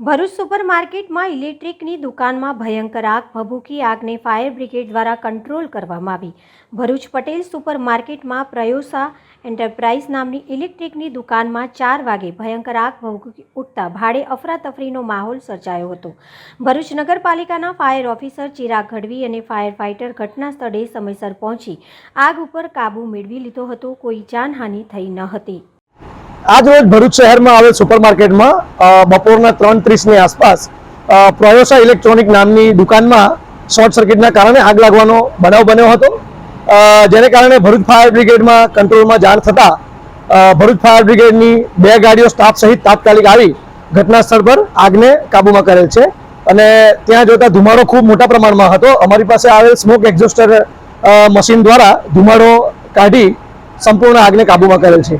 Bharuch super માર્કેટમાં ઇલેક્ટ્રિકની દુકાનમાં ભયંકર આગ, ભભૂકી આગને ફાયર બ્રિગેડ દ્વારા કંટ્રોલ કરવામાં આવી. ભરૂચ પટેલ સુપર માર્કેટમાં પ્રયોસા એન્ટરપ્રાઇઝ નામની ઇલેક્ટ્રિકની દુકાનમાં ચાર વાગે ભયંકર આગ, ભભૂકી ઉઠતા ભાડે અફરાતફરીનો માહોલ સર્જાયો હતો. ભરૂચ નગરપાલિકાના ફાયર ઓફિસર ચિરાગ ગઢવી અને ફાયર ફાઇટર ઘટના સ્થળે સમયસર પહોંચી આગ ઉપર કાબૂ મેળવી લીધો હતો. કોઈ જાનહાનિ થઈ ન હતી. આજ રોજ ભરૂચ શહેરમાં આવેલ સુપર માર્કેટમાં બપોરના ત્રણ ત્રીસની આસપાસ પ્રયોસા ઇલેક્ટ્રોનિક નામની દુકાનમાં શોર્ટ સર્કિટના કારણે આગ લાગવાનો બનાવ બન્યો હતો. જેને કારણે ભરૂચ ફાયર બ્રિગેડમાં કંટ્રોલમાં જાણ થતાં ભરૂચ ફાયર બ્રિગેડની બે ગાડીઓ સ્ટાફ સહિત તાત્કાલિક આવી ઘટના સ્થળ પર આગને કાબૂમાં કરેલ છે. અને ત્યાં જોતા ધુમાડો ખૂબ મોટા પ્રમાણમાં હતો. અમારી પાસે આવેલ સ્મોક એક્ઝોસ્ટર મશીન દ્વારા ધુમાડો કાઢી સંપૂર્ણ આગને કાબૂમાં કરેલ છે.